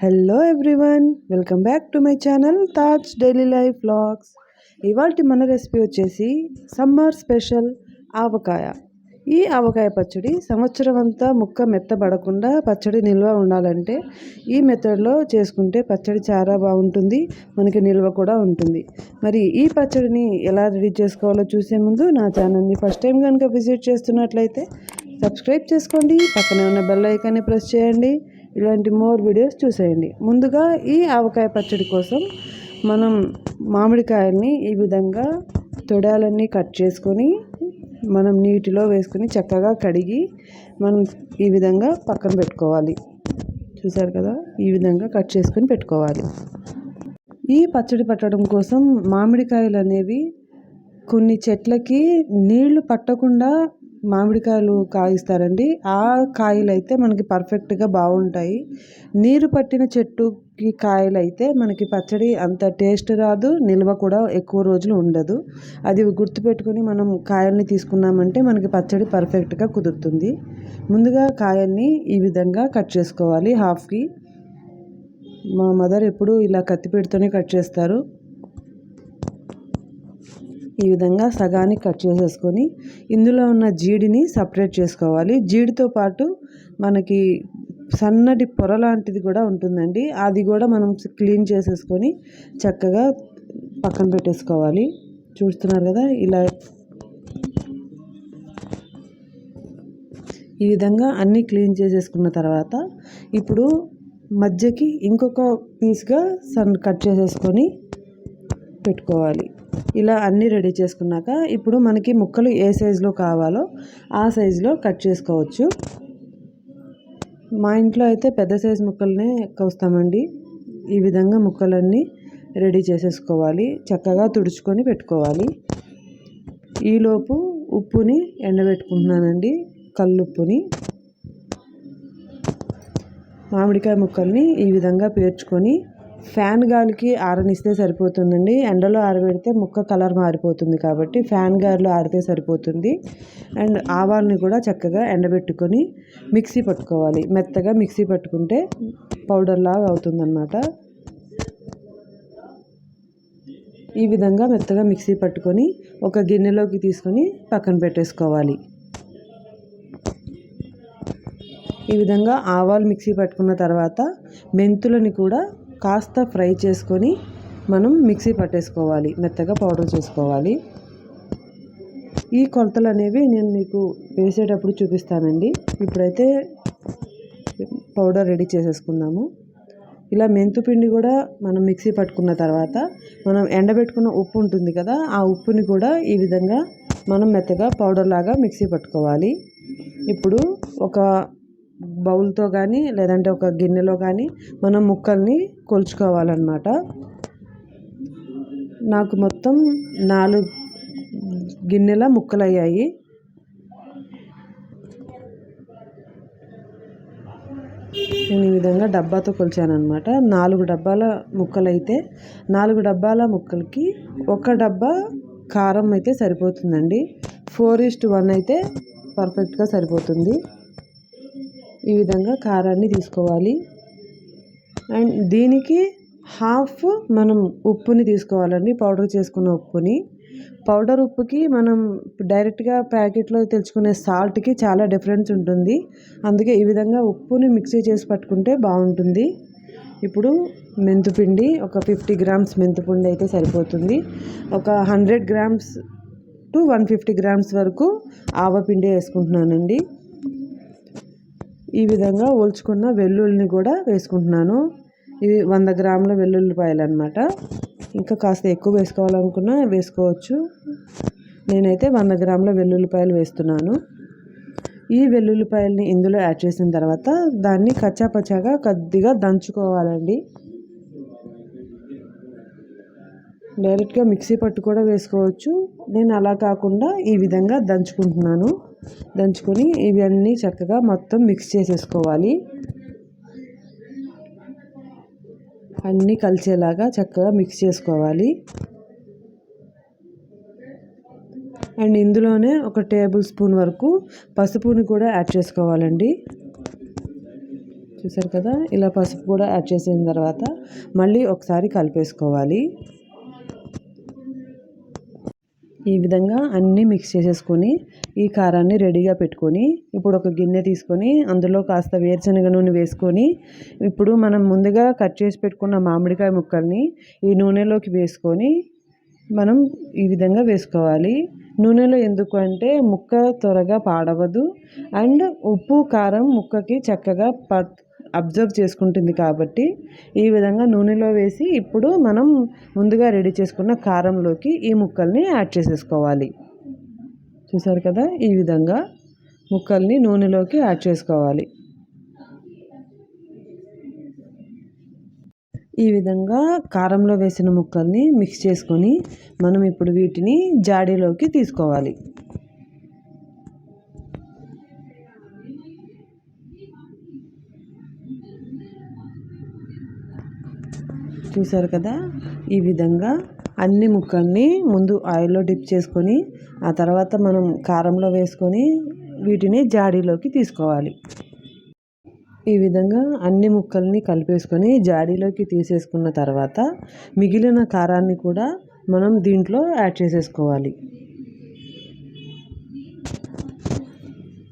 Hello everyone welcome back to my channel Taj daily life vlogs ఇవాళ మన recipe వచ్చేసి summer special ఆవకాయ. ఈ ఆవకాయ పచ్చడి సంవత్సరం అంతా ముక్క మెత్తబడకుండా పచ్చడి నిల్వ ఉండాలంటే ఈ మెథడ్లో చేసుకుంటే పచ్చడి చాలా బాగుంటుంది మనకి నిల్వ కూడా ఉంటుంది. మరి ఈ పచ్చడిని ఎలా రెడీ చేసుకోవాలో చూసే ముందు నా ఛానల్ని ఫస్ట్ టైం కనుక విజిట్ చేస్తున్నట్లయితే సబ్స్క్రైబ్ చేసుకోండి పక్కనే ఉన్న బెల్ ఐకాన్ని ప్రెస్ చేయండి. ఇలాంటి మోర్ వీడియోస్ చూసేయండి. ముందుగా ఈ ఆవకాయ పచ్చడి కోసం మనం మామిడికాయల్ని ఈ విధంగా తొడాలన్నీ కట్ చేసుకొని మనం నీటిలో వేసుకొని చక్కగా కడిగి మనం ఈ విధంగా పక్కన పెట్టుకోవాలి. చూసారు కదా? ఈ విధంగా కట్ చేసుకొని పెట్టుకోవాలి. ఈ పచ్చడి పట్టడం కోసం మామిడికాయలు అనేవి కొన్ని చెట్లకి నీళ్ళు పట్టకుండా మామిడికాయలు కాయిస్తారండి. ఆ కాయలు అయితే మనకి పర్ఫెక్ట్గా బాగుంటాయి నీరు పట్టిన చెట్టుకి కాయలు అయితే మనకి పచ్చడి అంత టేస్ట్ రాదు నిల్వ కూడా ఎక్కువ రోజులు ఉండదు. అది గుర్తుపెట్టుకొని మనం కాయల్ని తీసుకున్నామంటే మనకి పచ్చడి పర్ఫెక్ట్గా కుదురుతుంది. ముందుగా కాయల్ని ఈ విధంగా కట్ చేసుకోవాలి హాఫ్కి. మా మదర్ ఎప్పుడు ఇలా కత్తిపీటతోనే కట్ చేస్తారు. ఈ విధంగా సగానికి కట్ చేసేసుకొని ఇందులో ఉన్న జీడిని సపరేట్ చేసుకోవాలి. జీడితో పాటు మనకి సన్నటి పొర లాంటిది కూడా ఉంటుందండి. అది కూడా మనం క్లీన్ చేసేసుకొని చక్కగా పక్కన పెట్టేసుకోవాలి. చూస్తున్నారు కదా ఇలా ఈ విధంగా అన్నీ క్లీన్ చేసేసుకున్న తర్వాత ఇప్పుడు మధ్యకి ఇంకొక పీస్గా సన్ కట్ చేసేసుకొని పెట్టుకోవాలి. ఇలా అన్నీ రెడీ చేసుకున్నాక ఇప్పుడు మనకి ముక్కలు ఏ సైజులో కావాలో ఆ సైజులో కట్ చేసుకోవచ్చు. మా ఇంట్లో అయితే పెద్ద సైజు ముక్కలనే కోస్తామండి. ఈ విధంగా ముక్కలన్నీ రెడీ చేసేసుకోవాలి. చక్కగా తుడుచుకొని పెట్టుకోవాలి. ఈలోపు ఉప్పుని ఎండబెట్టుకుంటున్నానండి. కల్లుప్పుని. మామిడికాయ ముక్కల్ని ఈ విధంగా పేర్చుకొని ఫ్యాన్ గాలికి ఆరనిస్తే సరిపోతుందండి. ఎండలో ఆరబెడితే ముక్క కలర్ మారిపోతుంది కాబట్టి ఫ్యాన్ గాలిలో ఆరితే సరిపోతుంది. అండ్ ఆవాల్ని కూడా చక్కగా ఎండబెట్టుకొని మిక్సీ పట్టుకోవాలి. మెత్తగా మిక్సీ పట్టుకుంటే పౌడర్ లాగా అవుతుందన్నమాట. ఈ విధంగా మెత్తగా మిక్సీ పట్టుకొని ఒక గిన్నెలోకి తీసుకొని పక్కన పెట్టేసుకోవాలి. ఈ విధంగా ఆవాలు మిక్సీ పట్టుకున్న తర్వాత మెంతులని కూడా కాస్త ఫ్రై చేసుకొని మనం మిక్సీ పట్టేసుకోవాలి. మెత్తగా పౌడర్ చేసుకోవాలి. ఈ కొలతలు అనేవి నేను మీకు వేసేటప్పుడు చూపిస్తానండి. ఇప్పుడైతే పౌడర్ రెడీ చేసేసుకుందాము. ఇలా మెంతు పిండి కూడా మనం మిక్సీ పట్టుకున్న తర్వాత మనం ఎండబెట్టుకున్న ఉప్పు ఉంటుంది కదా ఆ ఉప్పుని కూడా ఈ విధంగా మనం మెత్తగా పౌడర్ లాగా మిక్సీ పట్టుకోవాలి. ఇప్పుడు ఒక బౌల్తో కానీ లేదంటే ఒక గిన్నెలో కానీ మనం ముక్కల్ని కొలుచుకోవాలన్నమాట. నాకు మొత్తం నాలుగు గిన్నెల ముక్కలు అయ్యాయి నేను ఈ విధంగా డబ్బాతో కొలిచాను అనమాట నాలుగు డబ్బాల ముక్కలైతే నాలుగు డబ్బాల ముక్కలకి ఒక డబ్బా కారం అయితే సరిపోతుందండి. ఫోర్ ఈస్ట్ వన్ అయితే పర్ఫెక్ట్గా సరిపోతుంది. ఈ విధంగా కారాన్ని తీసుకోవాలి. అండ్ దీనికి హాఫ్ మనం ఉప్పుని తీసుకోవాలండి పౌడర్ చేసుకున్న ఉప్పుని. పౌడర్ ఉప్పుకి మనం డైరెక్ట్గా ప్యాకెట్లో తెచ్చుకునే సాల్ట్కి చాలా డిఫరెన్స్ ఉంటుంది. అందుకే ఈ విధంగా ఉప్పుని మిక్సీ చేసి పట్టుకుంటే బాగుంటుంది. ఇప్పుడు మెంతుపిండి ఒక ఫిఫ్టీ గ్రామ్స్ మెంతుపిండి అయితే సరిపోతుంది. ఒక hundred grams to one fifty grams వరకు ఆవపిండి వేసుకుంటున్నానండి. ఈ విధంగా ఒలుచుకున్న వెల్లుల్లిని కూడా వేసుకుంటున్నాను. ఇవి వంద గ్రాముల వెల్లుల్లిపాయలు అనమాట ఇంకా కాస్త ఎక్కువ వేసుకోవాలనుకున్నా వేసుకోవచ్చు. నేనైతే వంద గ్రాముల వెల్లుల్లిపాయలు వేస్తున్నాను. ఈ వెల్లుల్లిపాయల్ని ఇందులో యాడ్ చేసిన తర్వాత దాన్ని కచ్చాపచ్చాగా కొద్దిగా దంచుకోవాలండి. డైరెక్ట్గా మిక్సీ పట్టు కూడా వేసుకోవచ్చు. నేను అలా కాకుండా ఈ విధంగా దంచుకుంటున్నాను. దంచుకొని ఇవన్నీ చక్కగా మొత్తం మిక్స్ చేసేసుకోవాలి. అన్నీ కలిసేలాగా చక్కగా మిక్స్ చేసుకోవాలి. అండ్ ఇందులోనే ఒక టేబుల్ స్పూన్ వరకు పసుపుని కూడా యాడ్ చేసుకోవాలండి. చూసారు కదా? ఇలా పసుపు కూడా యాడ్ చేసిన తర్వాత మళ్ళీ ఒకసారి కలిపేసుకోవాలి. ఈ విధంగా అన్నీ మిక్స్ చేసేసుకొని ఈ కారాన్ని రెడీగా పెట్టుకొని ఇప్పుడు ఒక గిన్నె తీసుకొని అందులో కాస్త వేరుశనగ నూనె వేసుకొని ఇప్పుడు మనం ముందుగా కట్ చేసి పెట్టుకున్న మామిడికాయ ముక్కల్ని ఈ నూనెలోకి వేసుకొని మనం ఈ విధంగా వేసుకోవాలి. నూనెలో ఎందుకు అంటే ముక్క త్వరగా పాడవదు. అండ్ ఉప్పు కారం ముక్కకి చక్కగా పట్ అబ్జర్వ్ చేసుకుంటుంది కాబట్టి ఈ విధంగా నూనెలో వేసి ఇప్పుడు మనం ముందుగా రెడీ చేసుకున్న కారంలోకి ఈ ముక్కల్ని యాడ్ చేసేసుకోవాలి. చూసారు కదా? ఈ విధంగా ముక్కల్ని నూనెలోకి యాడ్ చేసుకోవాలి. ఈ విధంగా కారంలో వేసిన ముక్కల్ని మిక్స్ చేసుకొని మనం ఇప్పుడు వీటిని జాడీలోకి తీసుకోవాలి. చూసారు కదా? ఈ విధంగా అన్ని ముక్కల్ని ముందు ఆయిల్లో డిప్ చేసుకొని ఆ తర్వాత మనం కారంలో వేసుకొని వీటిని జాడీలోకి తీసుకోవాలి. ఈ విధంగా అన్ని ముక్కల్ని కలిపేసుకొని జాడీలోకి తీసేసుకున్న తర్వాత మిగిలిన కారాన్ని కూడా మనం దీంట్లో యాడ్ చేసేసుకోవాలి.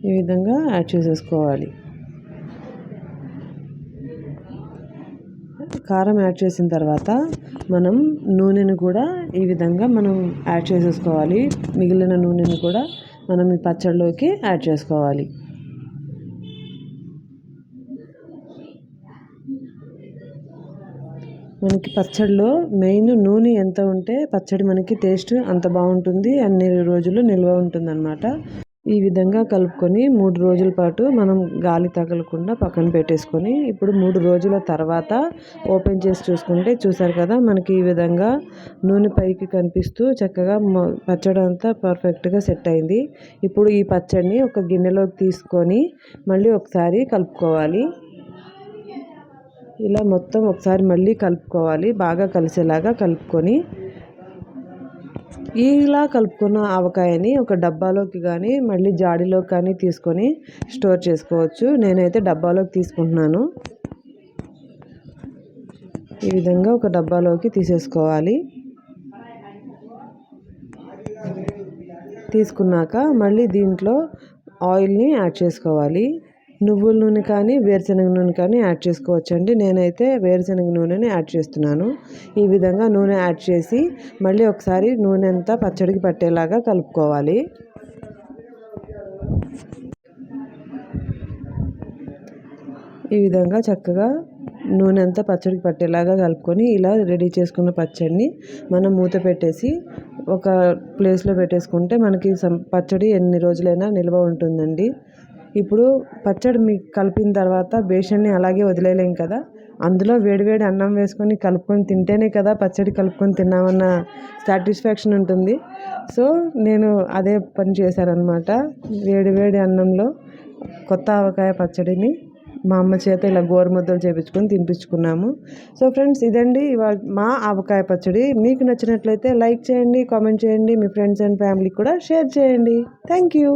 ఈ విధంగా యాడ్ చేసేసుకోవాలి. కారం యాడ్ చేసిన తర్వాత మనం నూనెను కూడా ఈ విధంగా మనం యాడ్ చేసేసుకోవాలి. మిగిలిన నూనెను కూడా మనం ఈ పచ్చడిలోకి యాడ్ చేసుకోవాలి. మనకి పచ్చడిలో మెయిన్ నూనె ఎంత ఉంటే పచ్చడి మనకి టేస్ట్ అంత బాగుంటుంది. అన్ని రోజులు నిల్వ ఉంటుంది ఈ విధంగా కలుపుకొని మూడు రోజుల పాటు మనం గాలి తగలకుండా పక్కన పెట్టేసుకొని ఇప్పుడు మూడు రోజుల తర్వాత ఓపెన్ చేసి చూసుకుంటే చూసారు కదా మనకి ఈ విధంగా నూనె పైకి కనిపిస్తూ చక్కగా పచ్చడి అంతా పర్ఫెక్ట్గా సెట్ అయింది. ఇప్పుడు ఈ పచ్చడిని ఒక గిన్నెలోకి తీసుకొని మళ్ళీ ఒకసారి కలుపుకోవాలి. ఇలా మొత్తం ఒకసారి మళ్ళీ కలుపుకోవాలి బాగా కలిసేలాగా కలుపుకొని ఇలా కలుపుకున్న ఆవకాయని ఒక డబ్బాలోకి కానీ మళ్ళీ జాడీలోకి కానీ తీసుకొని స్టోర్ చేసుకోవచ్చు. నేనైతే డబ్బాలోకి తీసుకుంటున్నాను. ఈ విధంగా ఒక డబ్బాలోకి తీసేసుకోవాలి. తీసుకున్నాక మళ్ళీ దీంట్లో ఆయిల్ని యాడ్ చేసుకోవాలి. నువ్వుల నూనె కానీ వేరుశనగ నూనె కానీ యాడ్ చేసుకోవచ్చండి. నేనైతే వేరుశనగ నూనెని యాడ్ చేస్తున్నాను. ఈ విధంగా నూనె యాడ్ చేసి మళ్ళీ ఒకసారి నూనె అంతా పచ్చడికి పట్టేలాగా కలుపుకోవాలి. ఈ విధంగా చక్కగా నూనె అంతా పచ్చడికి పట్టేలాగా కలుపుకొని ఇలా రెడీ చేసుకున్న పచ్చడిని మనం మూత పెట్టేసి ఒక ప్లేస్లో పెట్టేసుకుంటే మనకి పచ్చడి ఎన్ని రోజులైనా నిల్వ ఉంటుందండి. ఇప్పుడు పచ్చడి మీకు కలిపిన తర్వాత బేషన్ని అలాగే వదిలేయలేం కదా? అందులో వేడివేడి అన్నం వేసుకొని కలుపుకొని తింటేనే కదా పచ్చడి కలుపుకొని తిన్నామన్న సాటిస్ఫాక్షన్ ఉంటుంది. సో నేను అదే పని చేశానమాట వేడివేడి అన్నంలో కొత్త ఆవకాయ పచ్చడిని మా అమ్మ చేత ఇలా గోరుముద్దలు చేపించుకొని తినిపించుకున్నాము. సో ఫ్రెండ్స్ ఇదండి ఇవాళ మా ఆవకాయ పచ్చడి. మీకు నచ్చినట్లయితే లైక్ చేయండి కామెంట్ చేయండి మీ ఫ్రెండ్స్ అండ్ ఫ్యామిలీకి కూడా షేర్ చేయండి. Thank you.